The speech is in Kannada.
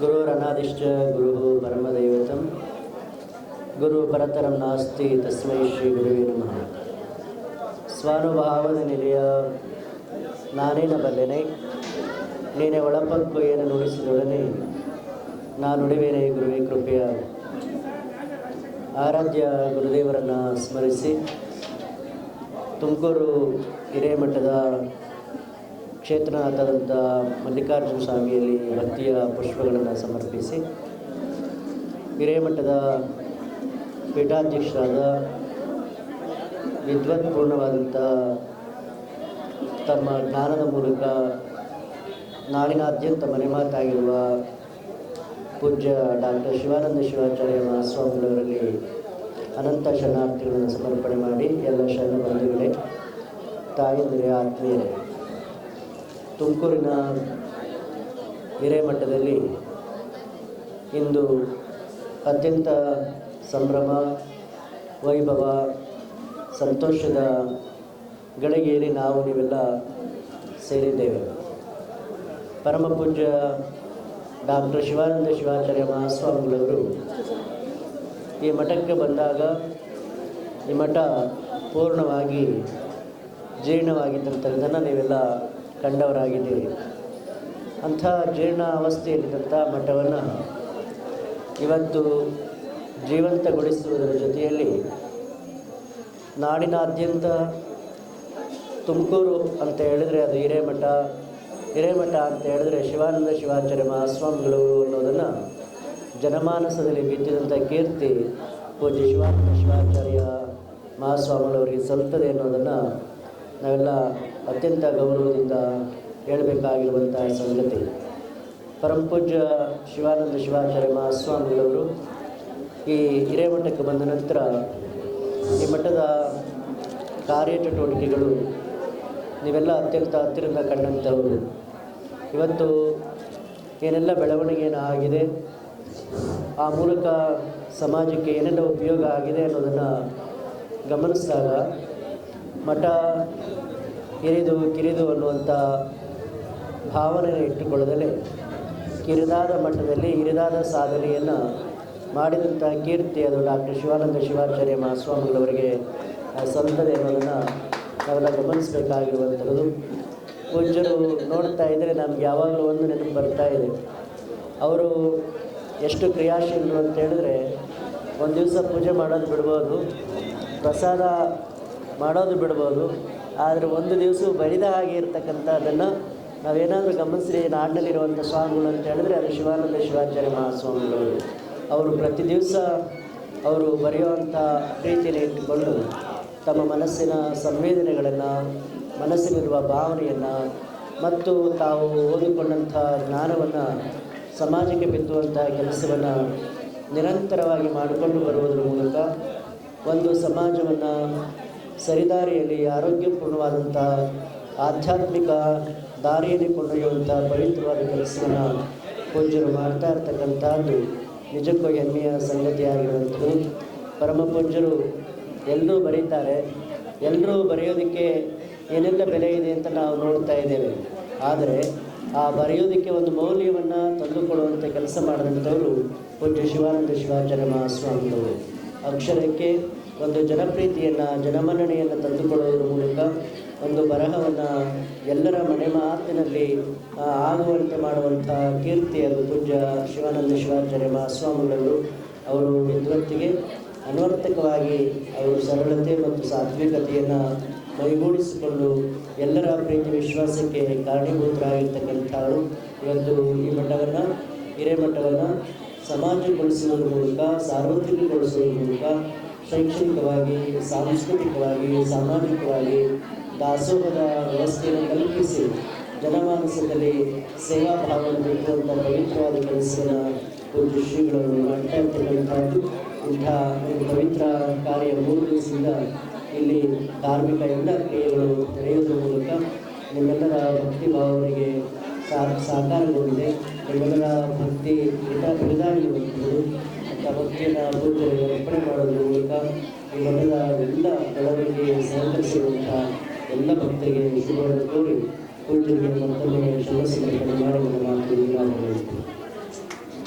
ಗುರುರನಾದಿಶ್ಚ ಗುರು ಪರಮದೈವತಂ ಗುರು ಪರತರಂ ನಾಸ್ತಿ ತಸ್ಮೈ ಶ್ರೀ ಗುರುವೇ ನಮಃ ಸ್ವಾನುಭಾವದ ನಿಲಯ ನಾನೇನ ಬಲ್ಲೆನೆ ನೀನೆ ಒಳಪಕ್ಕು ಏನು ನುಡಿಸಿದೊಡನೆ, ನಾ ನುಡಿವೇನೆ ಗುರುವೇ ಕೃಪೆಯ। ಆರಾಧ್ಯ ಗುರುದೇವರನ್ನು ಸ್ಮರಿಸಿ, ತುಮಕೂರು ಹಿರೇಮಠದ ಕ್ಷೇತ್ರನಾಥದಂಥ ಮಲ್ಲಿಕಾರ್ಜುನ ಸ್ವಾಮಿಯಲ್ಲಿ ಭಕ್ತಿಯ ಪುಷ್ಪಗಳನ್ನು ಸಮರ್ಪಿಸಿ ಹಿರೇಮಠದ ಪೀಠಾಧ್ಯಕ್ಷರಾದ ವಿದ್ವತ್ಪೂರ್ಣವಾದಂಥ ತಮ್ಮ ಜ್ಞಾನದ ಮೂಲಕ ನಾಡಿನಾದ್ಯಂತ ಮನೆ ಮಾತಾಗಿರುವ ಪೂಜ್ಯ ಡಾಕ್ಟರ್ ಶಿವಾನಂದ ಶಿವಾಚಾರ್ಯ ಮಹಾಸ್ವಾಮಿಗಳವರಲ್ಲಿ ಅನಂತ ಶರಣಾರ್ಥಿಗಳನ್ನು ಸಮರ್ಪಣೆ ಮಾಡಿ ಎಲ್ಲ ಶರಣ ಬಂಧುಗಳೇ, ತಾಯಂದಿರೇ, ಆತ್ಮೀಯರೇ. ತುಮಕೂರಿನ ಹಿರೇಮಠದಲ್ಲಿ ಇಂದು ಅತ್ಯಂತ ಸಂಭ್ರಮ, ವೈಭವ, ಸಂತೋಷದ ಗಳಿಗೆಯಲ್ಲಿ ನಾವು ನೀವೆಲ್ಲ ಸೇರಿದ್ದೇವೆ. ಪರಮ ಪೂಜ್ಯ ಡಾಕ್ಟರ್ ಶಿವಾನಂದ ಶಿವಾಚಾರ್ಯ ಮಹಾಸ್ವಾಮಿಗಳವರು ಈ ಮಠಕ್ಕೆ ಬಂದಾಗ ಈ ಮಠ ಪೂರ್ಣವಾಗಿ ಜೀರ್ಣವಾಗಿದ್ದಂಥದ್ದನ್ನು ನೀವೆಲ್ಲ ಕಂಡವರಾಗಿದ್ದೀರಿ. ಅಂಥ ಜೀರ್ಣ ಅವಸ್ಥೆಯಲ್ಲಿದ್ದಂಥ ಮಠವನ್ನು ಇವತ್ತು ಜೀವಂತಗೊಳಿಸುವುದರ ಜೊತೆಯಲ್ಲಿ ನಾಡಿನಾದ್ಯಂತ ತುಮಕೂರು ಅಂತ ಹೇಳಿದರೆ ಅದು ಹಿರೇಮಠ ಹಿರೇಮಠ ಅಂತ ಹೇಳಿದ್ರೆ ಶಿವಾನಂದ ಶಿವಾಚಾರ್ಯ ಮಹಾಸ್ವಾಮಿಗಳು ಅನ್ನೋದನ್ನು ಜನಮಾನಸದಲ್ಲಿ ಬಿದ್ದಿದಂಥ ಕೀರ್ತಿ ಪೂಜ್ಯ ಶಿವಾನಂದ ಶಿವಾಚಾರ್ಯ ಮಹಾಸ್ವಾಮಿಗಳವರಿಗೆ ಸಲ್ತದೆ ಅನ್ನೋದನ್ನು ನಾವೆಲ್ಲ ಅತ್ಯಂತ ಗೌರವದಿಂದ ಹೇಳಬೇಕಾಗಿರುವಂಥ ಸಂಗತಿ. ಪರಮಪೂಜ್ಯ ಶಿವಾನಂದ ಶಿವಾಚಾರ್ಯ ಮಹಾಸ್ವಾಮಿಗಳವರು ಈ ಹಿರೇಮಠಕ್ಕೆ ಬಂದ ನಂತರ ಈ ಮಠದ ಕಾರ್ಯಚಟುವಟಿಕೆಗಳು ನೀವೆಲ್ಲ ಅತ್ಯಂತ ಹತ್ತಿರದಿಂದ ಕಂಡಂಥವರು. ಇವತ್ತು ಏನೆಲ್ಲ ಬೆಳವಣಿಗೆಯನ್ನು ಆಗಿದೆ, ಆ ಮೂಲಕ ಸಮಾಜಕ್ಕೆ ಏನೆಲ್ಲ ಉಪಯೋಗ ಆಗಿದೆ ಅನ್ನೋದನ್ನು ಗಮನಿಸಿದಾಗ ಮಠ ಹಿರಿದು ಕಿರಿದು ಅನ್ನುವಂಥ ಭಾವನೆಯನ್ನು ಇಟ್ಟುಕೊಳ್ಳದಲ್ಲಿ ಕಿರಿದಾದ ಮಠದಲ್ಲಿ ಹಿರಿದಾದ ಸಾಧನೆಯನ್ನು ಮಾಡಿದಂಥ ಕೀರ್ತಿ ಅದು ಡಾಕ್ಟರ್ ಶಿವಾನಂದ ಶಿವಾಚಾರ್ಯ ಮಹಾಸ್ವಾಮಿಗಳವರಿಗೆ ಸಂತದೆ ಅನ್ನೋದನ್ನು ನಾವೆಲ್ಲ ಗಮನಿಸಬೇಕಾಗಿರುವಂಥದ್ದು. ಪೂಜ್ಯರು ನೋಡ್ತಾ ಇದ್ದರೆ ನಮ್ಗೆ ಯಾವಾಗಲೂ ಒಂದು ನೆನಪು ಬರ್ತಾ ಇದೆ. ಅವರು ಎಷ್ಟು ಕ್ರಿಯಾಶೀಲರು ಅಂತ ಹೇಳಿದ್ರೆ ಒಂದು ದಿವಸ ಪೂಜೆ ಮಾಡೋದು ಬಿಡ್ಬೋದು, ಪ್ರಸಾದ ಮಾಡೋದು ಬಿಡ್ಬೋದು. ಆದರೆ ಒಂದು ದಿವಸ ಬರಿದ ಹಾಗೆ ಇರ್ತಕ್ಕಂಥದ್ದನ್ನು ನಾವೇನಾದರೂ ಗಮನಿಸಿ ನಾಡಿನಲ್ಲಿರುವಂಥ ಸ್ವಾಮಿಗಳು ಅಂತ ಹೇಳಿದ್ರೆ ಅದು ಶಿವಾನಂದ ಶಿವಾಚಾರ್ಯ ಮಹಾಸ್ವಾಮಿಗಳು. ಅವರು ಪ್ರತಿ ದಿವಸ ಅವರು ಬರೆಯುವಂಥ ಪ್ರೀತಿಯಲ್ಲಿ ಇಟ್ಟುಕೊಂಡು ತಮ್ಮ ಮನಸ್ಸಿನ ಸಂವೇದನೆಗಳನ್ನು, ಮನಸ್ಸಿನಲ್ಲಿರುವ ಭಾವನೆಯನ್ನು ಮತ್ತು ತಾವು ಓದಿಕೊಂಡಂಥ ಜ್ಞಾನವನ್ನು ಸಮಾಜಕ್ಕೆ ಬಿತ್ತುವಂಥ ಕೆಲಸವನ್ನು ನಿರಂತರವಾಗಿ ಮಾಡಿಕೊಂಡು ಬರುವುದರ ಮೂಲಕ ಒಂದು ಸಮಾಜವನ್ನು ಸರಿದಾರಿಯಲ್ಲಿ ಆರೋಗ್ಯಪೂರ್ಣವಾದಂಥ ಆಧ್ಯಾತ್ಮಿಕ ದಾರಿಯಲ್ಲಿ ಕೊಂಡೊಯ್ಯುವಂಥ ಪವಿತ್ರವಾದ ಕೆಲಸವನ್ನು ಪೂಜ್ಯರು ಮಾಡ್ತಾ ಇರ್ತಕ್ಕಂಥದ್ದು ನಿಜಕ್ಕೂ ಹೆಮ್ಮೆಯ ಸಂಗತಿಯಾಗಿರುವಂಥದ್ದು. ಪರಮ ಪೂಜ್ಯರು ಎಲ್ಲರೂ ಬರೀತಾರೆ. ಎಲ್ಲರೂ ಬರೆಯೋದಕ್ಕೆ ಏನೆಲ್ಲ ಬೆಲೆ ಇದೆ ಅಂತ ನಾವು ನೋಡ್ತಾ ಇದ್ದೇವೆ. ಆದರೆ ಆ ಬರೆಯೋದಕ್ಕೆ ಒಂದು ಮೌಲ್ಯವನ್ನು ತಂದುಕೊಡುವಂಥ ಕೆಲಸ ಮಾಡಿದಂಥವರು ಪೂಜ್ಯ ಶಿವಾನಂದ ಶಿವಾಚಾರ್ಯ ಮಹಾಸ್ವಾಮಿಗಳು. ಅಕ್ಷರಕ್ಕೆ ಒಂದು ಜನಪ್ರೀತಿಯನ್ನು, ಜನಮನ್ನಣೆಯನ್ನು ತಂದುಕೊಡುವುದರ ಮೂಲಕ ಒಂದು ಬರಹವನ್ನು ಎಲ್ಲರ ಮನೆ ಮಾತಿನಲ್ಲಿ ಆಗುವಂತೆ ಮಾಡುವಂಥ ಕೀರ್ತಿ ಅದು ಪೂಜ್ಯ ಶಿವಾನಂದ ಶಿವಾಚಾರ್ಯ ಮಹಾಸ್ವಾಮಿಗಳು ಅವರು ವಿದ್ವತ್ತಿಗೆ ಅನ್ವರ್ಥಕವಾಗಿ ಅವರು ಸರಳತೆ ಮತ್ತು ಸಾತ್ವಿಕತೆಯನ್ನು ಮೈಗೂಡಿಸಿಕೊಂಡು ಎಲ್ಲರ ಪ್ರೀತಿ ವಿಶ್ವಾಸಕ್ಕೆ ಕಾರಣೀಭೂತರಾಗಿರ್ತಕ್ಕಂಥವರು ಇವತ್ತು ಈ ಮಠವನ್ನು, ಹಿರೇಮಠವನ್ನು ಸಮಾಜಗೊಳಿಸುವುದರ ಮೂಲಕ ಸಾರ್ವತ್ರಿಕಗೊಳಿಸುವುದರ ಮೂಲಕ ಶೈಕ್ಷಣಿಕವಾಗಿ, ಸಾಂಸ್ಕೃತಿಕವಾಗಿ, ಸಾಮಾಜಿಕವಾಗಿ ದಾಸೋಹದ ವ್ಯವಸ್ಥೆಯನ್ನು ಕಲ್ಪಿಸಿ ಜನಮಾನಸದಲ್ಲಿ ಸೇವಾ ಭಾವನೆ ಬಿಟ್ಟುವಂಥ ಪವಿತ್ರವಾದ ಕೆಲಸವನ್ನು ಒಂದು ಶ್ರೀಗಳನ್ನು ಮಾಡ್ತಾ ಇಂಥ ಒಂದು ಪವಿತ್ರ ಕಾರ್ಯ ಮೂರು ದಿವಸದಿಂದ ಇಲ್ಲಿ ಧಾರ್ಮಿಕ ಎಲ್ಲ ಕ್ರಿಯೆಗಳು ನಡೆಯುವುದರ ಮೂಲಕ ನಿಮ್ಮೆಲ್ಲರ ಭಕ್ತಿ ಭಾವನೆಗೆ ಸಾಕಾರಗೊಂಡಿದೆ. ನಿಮ್ಮೆಲ್ಲರ ಭಕ್ತಿ ಹಿತ ಹಿಡಿದಾಗಿರುವಂಥದ್ದು ಅಂತ ಭಕ್ತಿಯನ್ನು ಬುದ್ಧರಿಗೆ ಅರ್ಪಣೆ ಮಾಡುವುದರ ಮೂಲಕ ಈ ಮಠದ ಎಲ್ಲ ಬೆಳವಣಿಗೆಗೆ ಸಹಕರಿಸಿರುವಂಥ ಎಲ್ಲ ಭಕ್ತರಿಗೆ ಶುಭವನ್ನು ಕೋರಿ ಪೂಜೆಗೆ ಮತ್ತೊಮ್ಮೆ ಶುಭ ಸಮರ್ಪಣೆ ಮಾಡುವುದರ ಮಾತು